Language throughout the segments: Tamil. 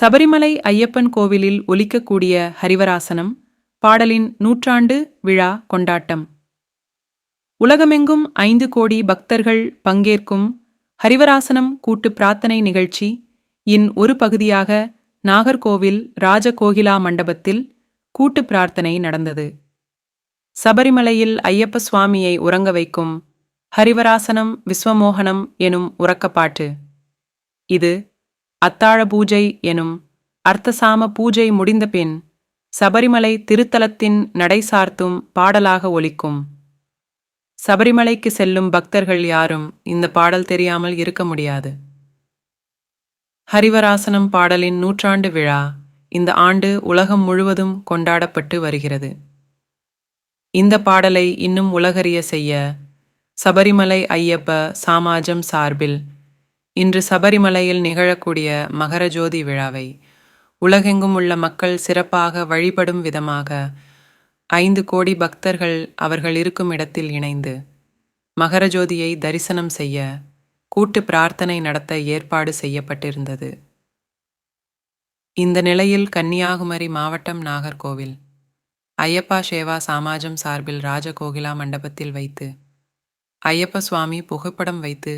சபரிமலை ஐயப்பன் கோவிலில் ஒலிக்கக்கூடிய ஹரிவராசனம் பாடலின் நூற்றாண்டு விழா கொண்டாட்டம். உலகமெங்கும் ஐந்து கோடி பக்தர்கள் பங்கேற்கும் ஹரிவராசனம் கூட்டு பிரார்த்தனை நிகழ்ச்சி இன் ஒரு பகுதியாக நாகர்கோவில் ராஜகோகிலா மண்டபத்தில் கூட்டு பிரார்த்தனை நடந்தது. சபரிமலையில் ஐயப்ப சுவாமியை உறங்க வைக்கும் ஹரிவராசனம் விஸ்வமோகனம் எனும் உறக்கப்பாட்டு. இது அத்தாழ பூஜை எனும் அர்த்தசாம பூஜை முடிந்த பின் சபரிமலை திருத்தலத்தின் நடைசார்த்தும் பாடலாக ஒலிக்கும். சபரிமலைக்கு செல்லும் பக்தர்கள் யாரும் இந்த பாடல் தெரியாமல் இருக்க முடியாது. ஹரிவராசனம் பாடலின் நூற்றாண்டு விழா இந்த ஆண்டு உலகம் முழுவதும் கொண்டாடப்பட்டு வருகிறது. இந்த பாடலை இன்னும் உலகறிய செய்ய சபரிமலை ஐயப்ப சாமாஜம் சார்பில் இன்று சபரிமலையில் நிகழக்கூடிய மகரஜோதி விழாவை உலகெங்கும் உள்ள மக்கள் சிறப்பாக வழிபடும் விதமாக ஐந்து கோடி பக்தர்கள் அவர்கள் இருக்கும் இடத்தில் இணைந்து மகரஜோதியை தரிசனம் செய்ய கூட்டு பிரார்த்தனை நடத்த ஏற்பாடு செய்யப்பட்டிருந்தது. இந்த நிலையில் கன்னியாகுமரி மாவட்டம் நாகர்கோவில் ஐயப்பா சேவா சாமாஜம் சார்பில் ராஜகோகிலா மண்டபத்தில் வைத்து ஐயப்ப சுவாமி புகைப்படம் வைத்து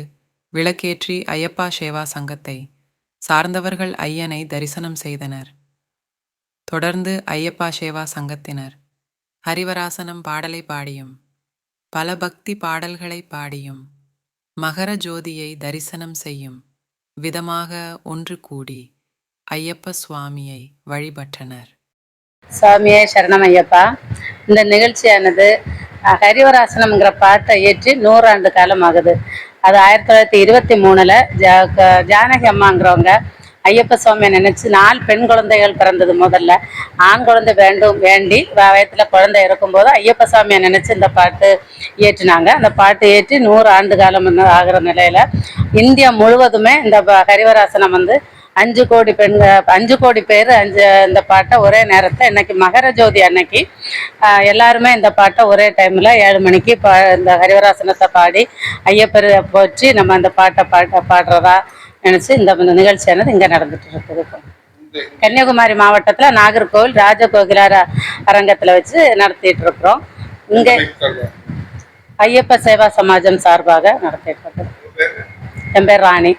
விளக்கேற்றி ஐயப்பா சேவா சங்கத்தை சார்ந்தவர்கள் ஐயனை தரிசனம் செய்தனர். தொடர்ந்து ஐயப்பா சேவா சங்கத்தினர் ஹரிவராசனம் பாடலை பாடியும் பல பக்தி பாடல்களை பாடியும் மகர ஜோதியை தரிசனம் செய்யும் விதமாக ஒன்று கூடி ஐயப்ப சுவாமியை வழிபட்டனர் சுவாமியே சரணம் ஐயப்பா. இந்த நிகழ்ச்சியானது ஹரிவராசனம்ங்கிற பாட்டை ஏற்றி நூறாண்டு காலம் ஆகுது அது ஆயிரத்தி தொள்ளாயிரத்தி இருபத்தி மூணுல ஜா க- ஜானகி அம்மாங்கிறவங்க ஐயப்ப சுவாமியை நினைச்சு நாலு பெண் குழந்தைகள் பிறந்தது முதல்ல. ஆண் குழந்தை வேண்டும் வேண்டி வ- வயத்துல குழந்தை இருக்கும்போது ஐயப்ப சுவாமியை நினைச்சு இந்த பாட்டு ஏற்றினாங்க அந்த பாட்டு ஏற்றி நூறு ஆண்டு காலம் ஆகிற நிலையில இந்தியா முழுவதுமே இந்த ஹரிவராசனம் வந்து அஞ்சு கோடி பெண்கள் அஞ்சு கோடி பேர் அஞ்சு இந்த பாட்டை ஒரே நேரத்தில் இன்னைக்கு மகர ஜோதி அன்னைக்கு எல்லாருமே இந்த பாட்டை ஒரே டைமில் ஏழு மணிக்கு பா இந்த ஹரிவராசனத்தை பாடி ஐயப்பர் போச்சு நம்ம அந்த பாட்டை பாட்ட பாடுறதா நினச்சி இந்த நிகழ்ச்சியானது இங்கே நடந்துட்டு இருக்குது. கன்னியாகுமரி மாவட்டத்தில் நாகர்கோவில் ராஜகோகிலார அரங்கத்தில் வச்சு நடத்திட்டு இருக்கிறோம். இங்கே ஐயப்ப சேவா சமாஜம் சார்பாக நடத்திட்டு இருக்கிறோம். என் பேர் ராணி.